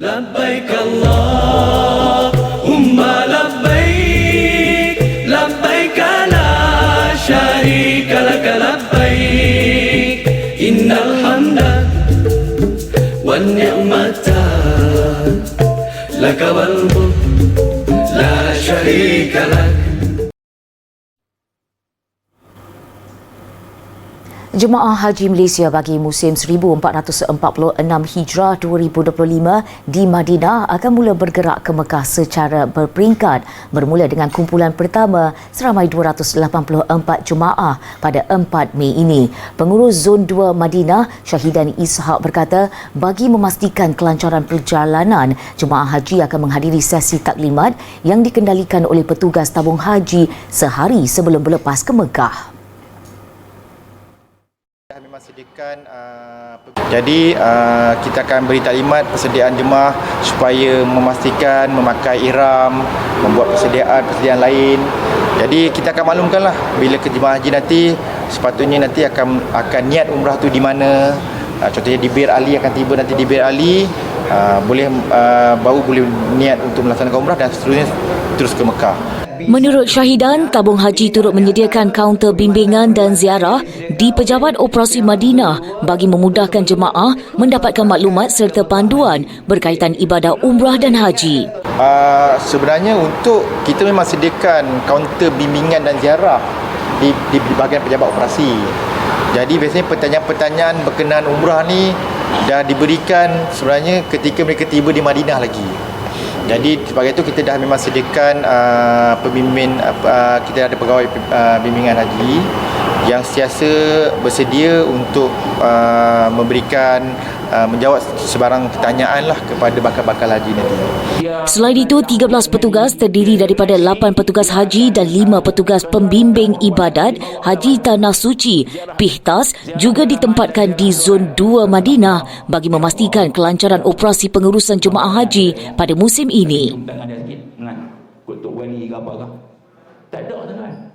لبيك اللهم لبيك لبيك لا شريك لك لبيك. إن الحمد والنعمة لك والملك لا شريك لك. Jemaah Haji Malaysia bagi musim 1446 Hijrah 2025 di Madinah akan mula bergerak ke Mekah secara berperingkat bermula dengan kumpulan pertama seramai 284 jemaah pada 4 Mei ini. Pengurus Zon 2 Madinah, Syahidan Ishak berkata, bagi memastikan kelancaran perjalanan, jemaah haji akan menghadiri sesi taklimat yang dikendalikan oleh petugas tabung haji sehari sebelum berlepas ke Mekah. Sediakan uh, jadi uh, kita akan beri taklimat persediaan jemaah supaya memastikan memakai ihram, membuat persediaan-persediaan lain. Jadi kita akan maklumkanlah bila ke jemaah haji nanti sepatutnya nanti akan akan niat umrah tu di mana. Uh, contohnya di Bir Ali akan tiba nanti di Bir Ali uh, boleh uh, baru boleh niat untuk melaksanakan umrah dan seterusnya terus ke Mekah. Menurut Syahidan, tabung haji turut menyediakan kaunter bimbingan dan ziarah di Pejabat Operasi Madinah bagi memudahkan jemaah mendapatkan maklumat serta panduan berkaitan ibadah umrah dan haji. Uh, sebenarnya untuk kita memang sediakan kaunter bimbingan dan ziarah di, di, di bahagian pejabat operasi. Jadi biasanya pertanyaan-pertanyaan berkenaan umrah ni dah diberikan sebenarnya ketika mereka tiba di Madinah lagi. Jadi sebagai itu kita dah memang sediakan uh, pembimbing uh, kita ada pegawai uh, bimbingan haji yang sentiasa bersedia untuk uh, memberikan uh, menjawab sebarang pertanyaan lah kepada bakal-bakal haji nanti. Selain itu, 13 petugas terdiri daripada 8 petugas haji dan 5 petugas pembimbing ibadat Haji Tanah Suci, Pihtas juga ditempatkan di Zon 2 Madinah bagi memastikan kelancaran operasi pengurusan jemaah haji pada musim ini. Tak ada sangat.